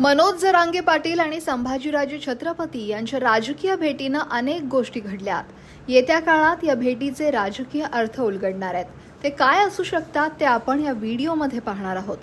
मनोज जरांगे पाटील आणि संभाजीराजे छत्रपती यांच्या राजकीय भेटीनं अनेक गोष्टी घडल्यात. येत्या काळात या भेटीचे राजकीय अर्थ उलगडणार आहेत. ते काय असू शकतात ते आपण या व्हिडिओमध्ये पाहणार आहोत.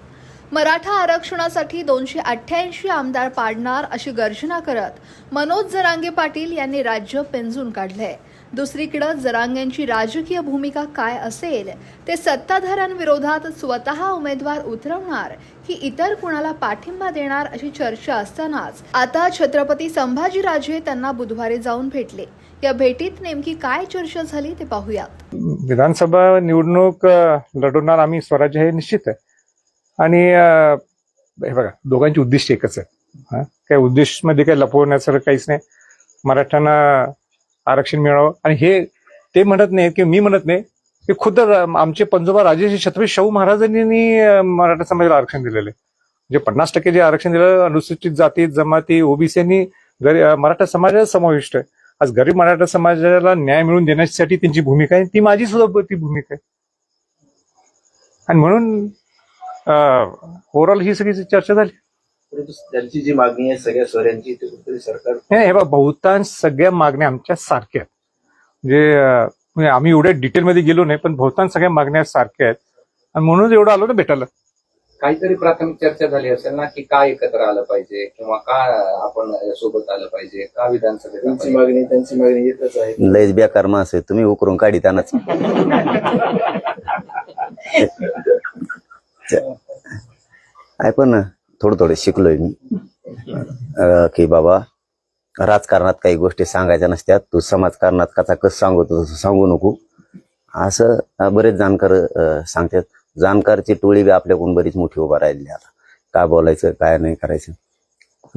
मराठा आरक्षणासाठी दोनशे अठ्ठ्याऐंशी आमदार पाडणार अशी गर्जना करत मनोज जरांगे पाटील यांनी राज्य पेंजून काढलंय. दुसरीकडं जरांगेंची राजकीय भूमिका काय असेल ते सत्ताधाऱ्यांविरोधात स्वतः उमेदवार उतरवणार की इतर कुणाला पाठिंबा देणार अशी चर्चा असतानाच आता छत्रपती संभाजीराजे त्यांना बुधवारी जाऊन भेटले. या भेटीत नेमकी काय चर्चा झाली ते पाहूयात. विधानसभा निवडणूक लढवणार आम्ही स्वराज्य हे निश्चित आहे. आणि हे बघा दोघांची उद्दिष्ट एकच आहे. हा? काही उद्दिष्टमध्ये काही लपवण्यासारखं काहीच नाही. मराठ्यांना आरक्षण मिळावं. आणि हे ते म्हणत नाही की मी म्हणत नाही ते खुद्द आमचे पंजोबा राजेश्री छत्रपती शाहू महाराजांनी मराठा समाजाला आरक्षण दिलेले म्हणजे पन्नास टक्के जे आरक्षण दिलं अनुसूचित जाती जमाती ओबीसी मराठा समाजाला समाविष्ट आहे. आज गरीब मराठा समाजाला न्याय मिळवून देण्यासाठी त्यांची भूमिका आहे ती माझी सुद्धा ती भूमिका आहे. आणि म्हणून ओव्हरऑल ही सगळी चर्चा झाली. परंतु त्यांची जी मागणी आहे सगळ्या स्वरांची ते कुठेतरी सरकार नाही, हे बघा बहुतांश सगळ्या मागण्या आमच्या सारख्या आहेत. म्हणजे अं, म्हणजे आम्ही एवढ्या डिटेलमध्ये गेलो नाही पण बहुतांश सगळ्या मागण्या सारख्या आहेत. आणि म्हणून एवढं आलो ना भेटायला. काहीतरी प्राथमिक चर्चा झाली असेल ना की का एकत्र आलं पाहिजे किंवा का आपण सोबत आलं पाहिजे का विधानसभेत त्यांची आपण- मागणी त्यांची मागणी येतच आहे. लयच बेकार माणसं आहे. तुम्ही उकरून काढी त्यांनाच. ऐकून ना. थोडं थोडं शिकलोय मी. अं, की बाबा राजकारणात काही गोष्टी सांगायच्या नसत्यात. तू समाजकारणात कसा कस सांगतो तसं सांगू नको. असं अं, बरेच जाणकार अं, सांगतात. जाणकारची टोळी बी आपल्याकडून बरीच मोठी उभा राहिली आता. काय बोलायचं काय नाही करायचं.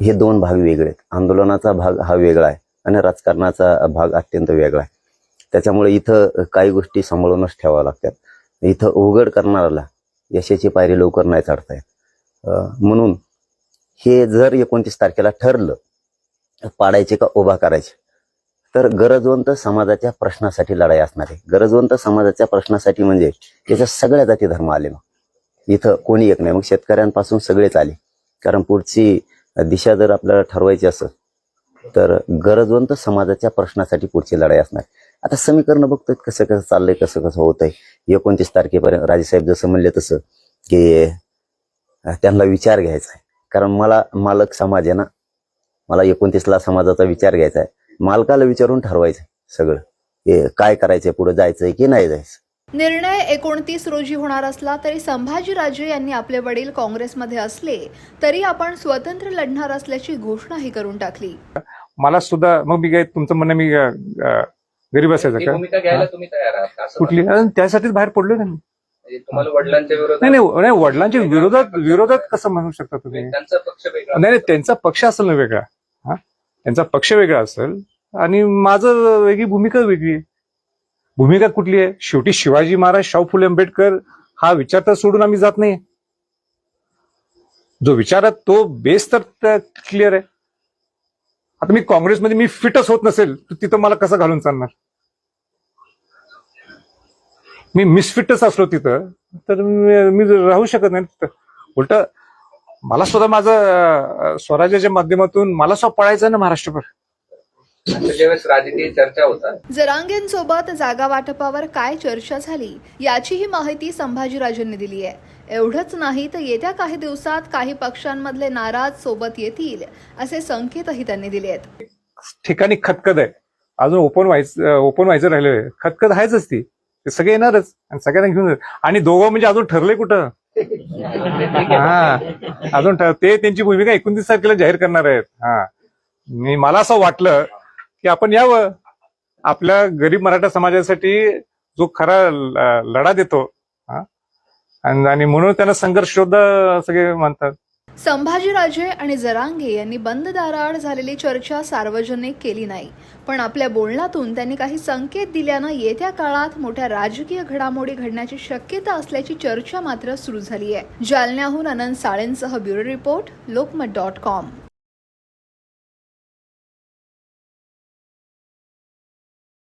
हे दोन भाग वेगळे आहेत. आंदोलनाचा भाग हा वेगळा आहे आणि राजकारणाचा भाग अत्यंत वेगळा आहे. त्याच्यामुळे इथं काही गोष्टी सांभाळूनच ठेवाव्या लागतात. इथं उघड करणाऱ्याला यशाची पायरी लवकर नाही चढता येत. म्हणून हे जर एकोणतीस तारखेला ठरलं पाडायचे का उभा करायचे तर गरजवंत समाजाच्या प्रश्नासाठी लढाई असणार आहे. गरजवंत समाजाच्या प्रश्नासाठी म्हणजे त्याच्या सगळ्या जाती धर्म आले मग. इथं कोणी एक नाही मग शेतकऱ्यांपासून सगळेच आले. कारण पुढची दिशा जर आपल्याला ठरवायची असेल तर गरजवंत समाजाच्या प्रश्नासाठी पुढची लढाई असणार आता समीकरण बघतोय कसं कसं चाललंय कसं कसं होतंय. एकोणतीस तारखेपर्यंत राजेसाहेब जसं म्हणले तसं की त्यांना विचार घ्यायचा आहे. कारण मला मालक समाज आहे ना मला एकोणतीसला समाजाचा विचार घ्यायचा आहे. मालकाला विचारून ठरवायचं सगळं. हे काय करायचंय पुढे जायचंय की नाही जायचं? निर्णय एकोणतीस रोजी होणार असला तरी संभाजीराजे यांनी आपले वडील काँग्रेसमध्ये असले तरी आपण स्वतंत्र लढणार असल्याची घोषणाही करून टाकली. मला सुद्धा मग मी काय तुमचं म्हणणं मी गरीब असायचं का? भूमिका घ्यायला तुम्ही तयार आहात का? असं कुठली? त्यासाठीच बाहेर पडलो ना मी? तुम्हाला वडिलांच्या विरोधात नाही नाही नाही वडिलांच्या विरोधात विरोधात कसं म्हणू शकता तुम्ही? त्यांचा पक्ष वेगळा नाही नाही त्यांचा पक्ष असेल ना वेगळा हा? त्यांचा पक्ष वेगळा असेल. आणि माझं वेगळी भूमिका वेगळी आहे. भूमिका कुठली आहे? शेवटी शिवाजी महाराज शाहू फुले आंबेडकर हा विचार तर सोडून आम्ही जात नाही. जो विचार आहे तो बेस तर क्लिअर आहे. आता मी काँग्रेसमध्ये मी फिटच होत नसेल तर तिथं मला कसं घालून चालणार? मी मिसफिटच असलो तिथं तर मी राहू शकत नाही तिथं. उलट मला सुद्धा माझं स्वराज्याच्या माध्यमातून मला सुद्धा पळायचं आहे ना महाराष्ट्रभर जरांगेंसोबत जागा वाटपावर काय चर्चा झाली याचीही माहिती संभाजीराजेंनी दिली आहे. एवढंच नाही तर येत्या काही दिवसात काही पक्षांमधले नाराज सोबत येतील असे संकेतही त्यांनी दिले आहेत. ठिकाणी खतखत आहे. अजून ओपन व्हायचं ओपन व्हायचं राहिलं खतखत आहेच ती. ते सगळे येणारच आणि सगळ्यांना घेऊन. आणि दोघं म्हणजे अजून ठरले कुठं? हा. अजून ते त्यांची भूमिका एकोणतीस तारखेला जाहीर करणार आहेत. हा. मी मला असं वाटलं की आपण यावं. आपल्या गरीब मराठा समाजासाठी जो खरा लढा देतो. हा. आणि आणि म्हणून त्यांना संघर्ष शोधा सगळे म्हणतात. संभाजीराजे आणि जरांगे यांनी बंद दाराआड झालेली चर्चा सार्वजनिक केली नाही. पण आपल्या बोलण्यातून त्यांनी काही संकेत दिल्यानं येत्या काळात मोठ्या राजकीय घडामोडी घडण्याची शक्यता असल्याची चर्चा मात्र सुरू झाली आहे जालन्याहून Anant साळेंसह bureau report Lokmat dot com.